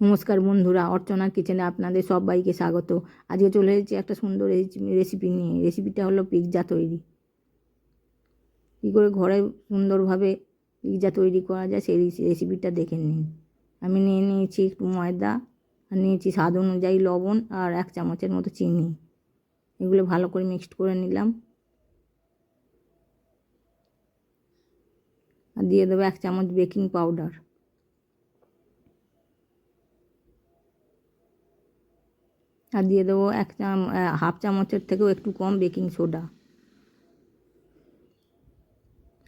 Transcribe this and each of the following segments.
নমস্কার বন্ধুরা অর্চনার কিচেনে আপনাদের সবাইকে স্বাগত। আজকে চলে এসেছি একটা সুন্দর রেসিপি নিয়ে। রেসিপিটা হলো পিৎজা তৈরি। কী করে ঘরে সুন্দরভাবে পিৎজা তৈরি করা যায় সেই রেসিপিটা দেখে নিন। আমি নিয়ে নিয়েছি একটু ময়দা, আর নিয়েছি স্বাদ অনুযায়ী লবণ আর এক চামচের মতো চিনি। এগুলো ভালো করে মিক্সড করে নিলাম। আর দিয়ে দেবো এক চামচ বেকিং পাউডার। আর দিয়ে দেবো এক চাম হাফ চামচের থেকেও একটু কম বেকিং সোডা।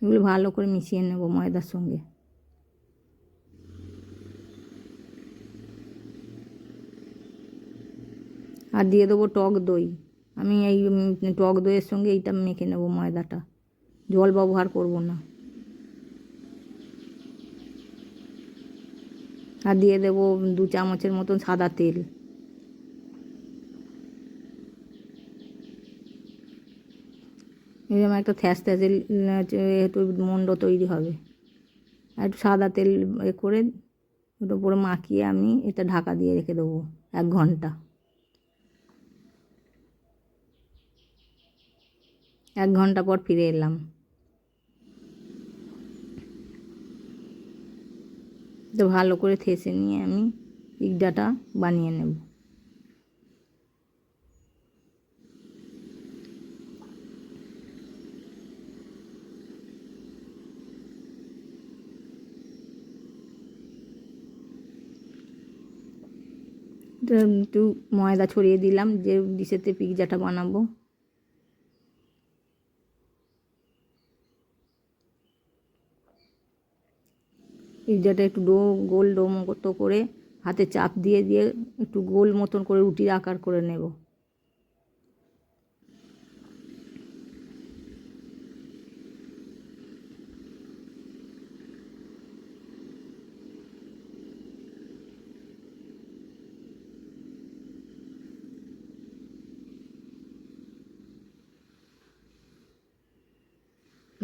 এগুলো ভালো করে মিশিয়ে নেব ময়দার সঙ্গে। আর দিয়ে দেবো টক দই। আমি এই টক দইয়ের সঙ্গে এইটা মেখে নেব ময়দাটা। জল ব্যবহার করব না। আর দিয়ে দেবো দু চামচের মতন সাদা তেল। এরকম একটা থ্যাস থ্যাসে একটু মন্ড তৈরি হবে। একটু সাদা তেল এ করে ওটার উপরে মাখিয়ে আমি এটা ঢাকা দিয়ে রেখে দেবো এক ঘণ্টা। এক ঘণ্টা পর ফিরে এলাম। তো ভালো করে থেসে নিয়ে আমি পিৎজাটা বানিয়ে নেব। একটু ময়দা ছড়িয়ে দিলাম, যে ডিশেতে পিৎজাটা বানাবো। পিৎজাটা একটু ডো, গোল ডো মতো করে, হাতে চাপ দিয়ে দিয়ে একটু গোল মতন করে রুটির আকার করে নেব।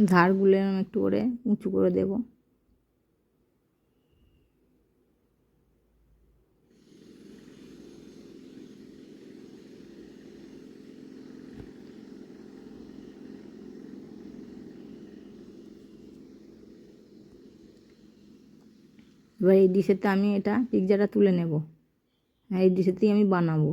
ধারগুলো একটু করে উঁচু করে দেবো। এবার এই ডিশেতে আমি এটা পিৎজাটা তুলে নেব। হ্যাঁ এই ডিশেতেই আমি বানাবো।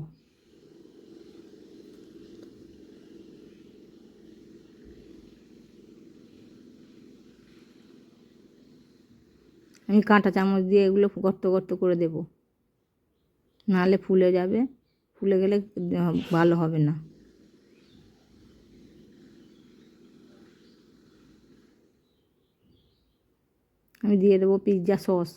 আমি কাঁটা চামচ দিয়ে এগুলো গর্ত গর্ত করে দেব। নাহলে ফুলে যাবে, ফুলে গেলে ভালো হবে না। আমি দিয়ে দেবো পিৎজা সস।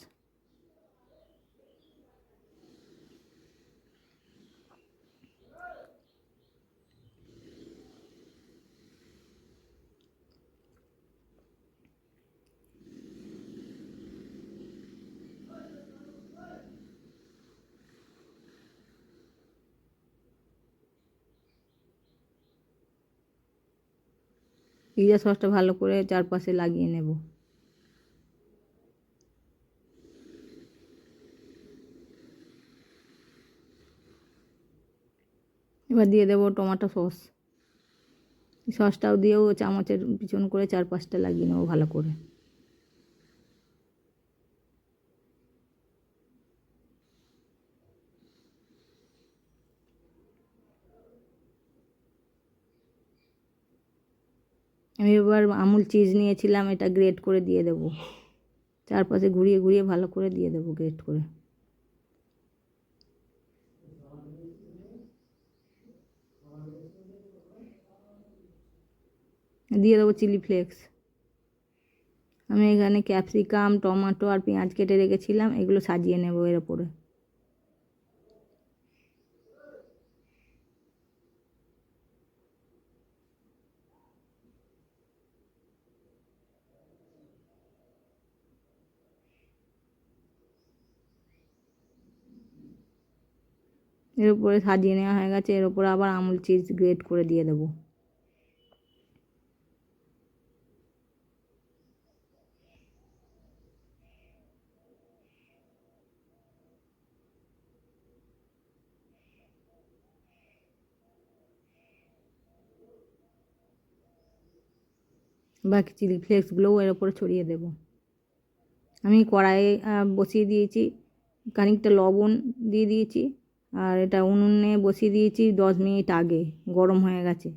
পিৎজা সসটা ভালো করে চারপাশে লাগিয়ে নেব। এবার দিয়ে দেবো টমাটো সস। সসটাও দিয়েও চামচের পিছন করে চারপাশটা লাগিয়ে নেব ভালো করে। আমি এবার আমুল চিজ নিয়েছিলাম, এটা গ্রেট করে দিয়ে দেবো। চারপাশে ঘুরিয়ে ঘুরিয়ে ভালো করে দিয়ে দেবো গ্রেট করে। দিয়ে দেবো চিলি ফ্লেক্স আমি এখানে ক্যাপসিকাম টমেটো আর পেঁয়াজ কেটে রেখেছিলাম, এগুলো সাজিয়ে নেব এর ওপরে। এর উপরে সাজিয়ে নেওয়া হয়ে গেছে, এর উপরে আবার আমুল চিজ গ্রেট করে দিয়ে দেবো। বাকি চিলি ফ্লেক্সগুলোও এর ওপরে ছড়িয়ে দেব। আমি কড়াইয়ে বসিয়ে দিয়েছি, খানিকটা লবণ দিয়ে দিয়েছি। আর এটা উনুনে বসিয়ে দিয়েছি দশ মিনিট আগে, গরম হয়ে গেছে।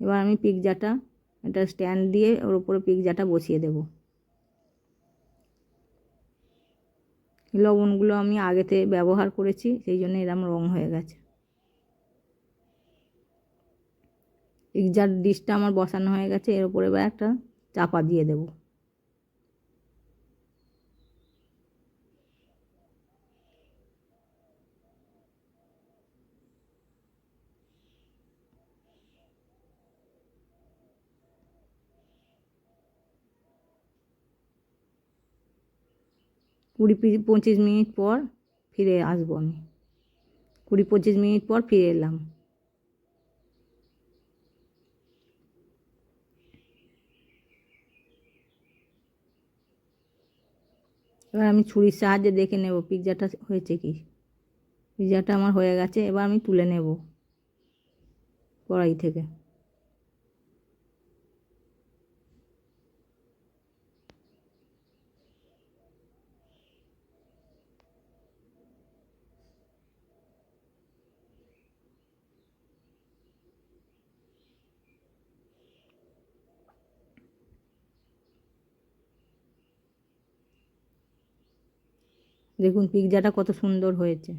এবার আমি পিৎজাটা একটা স্ট্যান্ড দিয়ে ওর উপরে পিৎজাটা বসিয়ে দেব। লবণগুলো আমি আগেতে ব্যবহার করেছি, সেই জন্য এরম রং হয়ে গেছে। পিৎজার ডিশটা আমার বসানো হয়ে গেছে, এর উপরে এবার একটা চাপা দিয়ে দেব। কুড়ি পঁচিশ মিনিট পর ফিরে আসব আমি। কুড়ি, পঁচিশ মিনিট পর ফিরে এলাম। এবার আমি ছুরির সাহায্যে দেখে নেব পিৎজাটা হয়েছে কি। পিৎজাটা আমার হয়ে গেছে, এবার আমি তুলে নেব কড়াই থেকে। দেখুন পিৎজাটা কত সুন্দর হয়েছে।